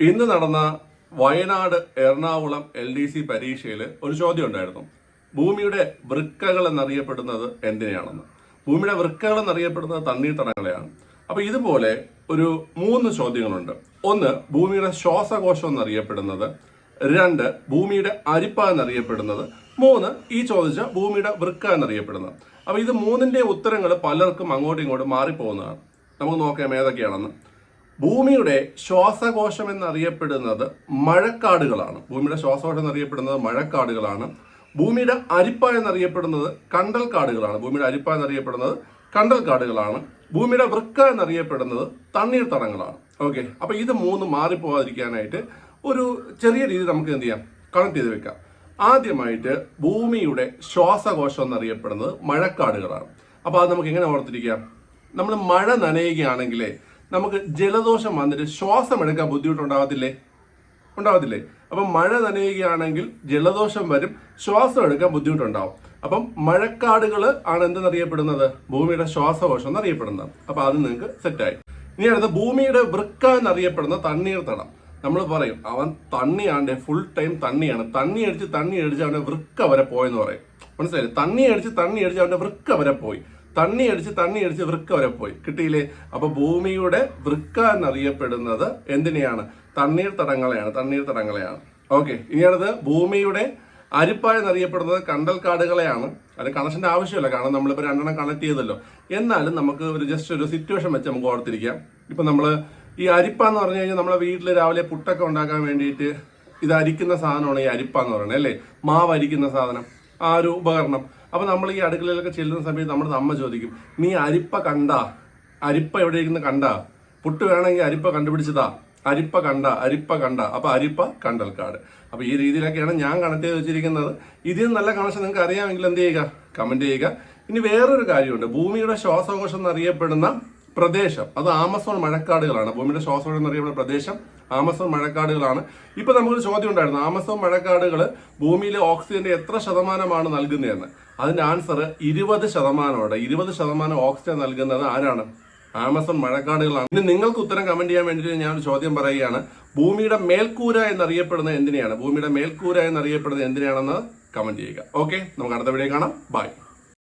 ഇന്ന് നടന്ന Wayanad Ernakulam L D C പരീക്ഷയിൽ ഒരു ചോദ്യം ഉണ്ടായിരുന്നു. ഭൂമിയുടെ വൃക്കകൾ എന്നറിയപ്പെടുന്നത് എന്തിനെയാണെന്ന്. ഭൂമിയുടെ വൃക്കകൾ എന്നറിയപ്പെടുന്നത് തണ്ണീർത്തടങ്ങളെയാണ്. അപ്പൊ ഇതുപോലെ ഒരു മൂന്ന് ചോദ്യങ്ങളുണ്ട്. ഒന്ന് ഭൂമിയുടെ ശ്വാസകോശം എന്നറിയപ്പെടുന്നത്. രണ്ട് ഭൂമിയുടെ അരിപ്പ എന്നറിയപ്പെടുന്നത്. മൂന്ന് ഈ ചോദിച്ച ഭൂമിയുടെ വൃക്ക എന്നറിയപ്പെടുന്നത്. അപ്പൊ ഇത് മൂന്നിന്റെ ഉത്തരങ്ങൾ പലർക്കും അങ്ങോട്ടും ഇങ്ങോട്ടും മാറിപ്പോകുന്നതാണ്. നമുക്ക് നോക്കാം ഏതൊക്കെയാണെന്ന്. ഭൂമിയുടെ ശ്വാസകോശം എന്നറിയപ്പെടുന്നത് മഴക്കാടുകളാണ്. ഭൂമിയുടെ ശ്വാസകോശം എന്നറിയപ്പെടുന്നത് മഴക്കാടുകളാണ്. ഭൂമിയുടെ അരിപ്പ എന്നറിയപ്പെടുന്നത് കണ്ടൽ കാടുകളാണ് ഭൂമിയുടെ അരിപ്പ എന്നറിയപ്പെടുന്നത് കണ്ടൽ കാടുകളാണ് ഭൂമിയുടെ വൃക്ക എന്നറിയപ്പെടുന്നത് തണ്ണീർത്തടങ്ങളാണ്. ഓക്കെ അപ്പൊ ഇത് മൂന്ന് മാറിപ്പോകാതിരിക്കാനായിട്ട് ഒരു ചെറിയ രീതി നമുക്ക് എന്ത് ചെയ്യാം? കണക്ട് ചെയ്ത് വെക്കാം. ആദ്യമായിട്ട് ഭൂമിയുടെ ശ്വാസകോശം എന്നറിയപ്പെടുന്നത് മഴക്കാടുകളാണ്. അപ്പോൾ അത് നമുക്ക് എങ്ങനെ ഓർത്തിരിക്കാം നമ്മൾ മഴ നനയുകയാണെങ്കിലേ നമുക്ക് ജലദോഷം വന്നിട്ട് ശ്വാസം എടുക്കാൻ ബുദ്ധിമുട്ടുണ്ടാകത്തില്ലേ? ഉണ്ടാകത്തില്ലേ? അപ്പം മഴ നനയുകയാണെങ്കിൽ ജലദോഷം വരും ശ്വാസം എടുക്കാൻ ബുദ്ധിമുട്ടുണ്ടാവും. അപ്പം മഴക്കാടുകൾ ആണ് എന്തെന്നറിയപ്പെടുന്നത്? ഭൂമിയുടെ ശ്വാസകോശം എന്നറിയപ്പെടുന്നത്. അപ്പൊ അത് നിങ്ങൾക്ക് സെറ്റായി. ഇനി അടുത്ത ഭൂമിയുടെ വൃക്ക എന്നറിയപ്പെടുന്ന തണ്ണീർത്തടം നമ്മൾ പറയും അവൻ തണ്ണിയാണ്ട് ഫുൾ ടൈം തണ്ണിയാണ്. തണ്ണി അടിച്ച് തണ്ണി അടിച്ച് അവന്റെ വൃക്ക വരെ പോയെന്ന് പറയും. മനസ്സിലായി തണ്ണി അടിച്ച് തണ്ണി അടിച്ച് അവന്റെ വൃക്ക വരെ പോയി. തണ്ണി അടിച്ച് തണ്ണി അടിച്ച് വൃക്ക വരെ പോയി. കിട്ടിയില്ലേ? അപ്പൊ ഭൂമിയുടെ വൃക്ക എന്നറിയപ്പെടുന്നത് എന്തിനെയാണ്? തണ്ണീർ തടങ്ങളെയാണ് തണ്ണീർ തടങ്ങളെയാണ്. ഓക്കെ ഇനിയാണത് ഭൂമിയുടെ അരിപ്പായ എന്നറിയപ്പെടുന്നത് കണ്ടൽക്കാടുകളെയാണ്. അത് കണക്ഷന്റെ ആവശ്യമില്ല കാരണം നമ്മളിപ്പോൾ രണ്ടെണ്ണം കണക്ട് ചെയ്തല്ലോ. എന്നാലും നമുക്ക് ഒരു ജസ്റ്റ് ഒരു സിറ്റുവേഷൻ വെച്ച് നമുക്ക് ഓർത്തിരിക്കാം. ഇപ്പൊ നമ്മൾ ഈ അരിപ്പ എന്ന് പറഞ്ഞു കഴിഞ്ഞാൽ നമ്മളെ വീട്ടിൽ രാവിലെ പുട്ടൊക്കെ ഉണ്ടാക്കാൻ വേണ്ടിയിട്ട് ഇത് അരിക്കുന്ന സാധനമാണ് ഈ അരിപ്പ എന്ന് പറയുന്നത് അല്ലേ? മാവ് അരിക്കുന്ന സാധനം ആ ഒരു ഉപകരണം. അപ്പൊ നമ്മൾ ഈ അടുക്കളയിലൊക്കെ ചെല്ലുന്ന സമയത്ത് നമ്മുടെ അമ്മ ചോദിക്കും നീ അരിപ്പ കണ്ട? അരിപ്പ എവിടെ ഇരിക്കുന്ന കണ്ടാ? പുട്ട് വേണമെങ്കിൽ അരിപ്പ കണ്ടുപിടിച്ചതാ. അരിപ്പ കണ്ട അരിപ്പ കണ്ട. അപ്പോൾ അരിപ്പ കണ്ടൽക്കാട്. അപ്പോൾ ഈ രീതിയിലൊക്കെയാണ് ഞാൻ കണക്ട് ചെയ്ത് വെച്ചിരിക്കുന്നത്. ഇതിൽ നല്ല കണക്ഷൻ നിങ്ങൾക്ക് അറിയാമെങ്കിൽ എന്ത് ചെയ്യുക? കമന്റ് ചെയ്യുക. ഇനി വേറൊരു കാര്യമുണ്ട്. ഭൂമിയുടെ ശ്വാസകോശം എന്നറിയപ്പെടുന്ന പ്രദേശം. അത് ആമസോൺ മഴക്കാടുകളാണ്. ഭൂമിയുടെ ശ്വാസകോശം എന്നറിയപ്പെടുന്ന പ്രദേശം ആമസോൺ മഴക്കാടുകളാണ്. ഇപ്പൊ നമുക്കൊരു ചോദ്യം ഉണ്ടായിരുന്നു. ആമസോൺ മഴക്കാടുകൾ ഭൂമിയിലെ ഓക്സിജന്റെ എത്ര ശതമാനമാണ് നൽകുന്നതെന്ന്? അതിന്റെ ആൻസർ ഇരുപത് ശതമാനമാണ് ഇരുപത് ശതമാനം ഓക്സിജൻ നൽകുന്നത് ആരാണ്? ആമസോൺ മഴക്കാടുകളാണ്. ഇനി നിങ്ങൾക്ക് ഉത്തരം കമന്റ് ചെയ്യാൻ വേണ്ടിയിട്ട് ഞാൻ ഒരു ചോദ്യം പറയുകയാണ്. ഭൂമിയുടെ മേൽക്കൂര എന്നറിയപ്പെടുന്നത് എന്തിനെയാണ്? ഭൂമിയുടെ മേൽക്കൂര എന്നറിയപ്പെടുന്നത് എന്തിനാണെന്ന് കമന്റ് ചെയ്യുക. ഓക്കെ നമുക്ക് അടുത്ത വീഡിയോ കാണാം. ബൈ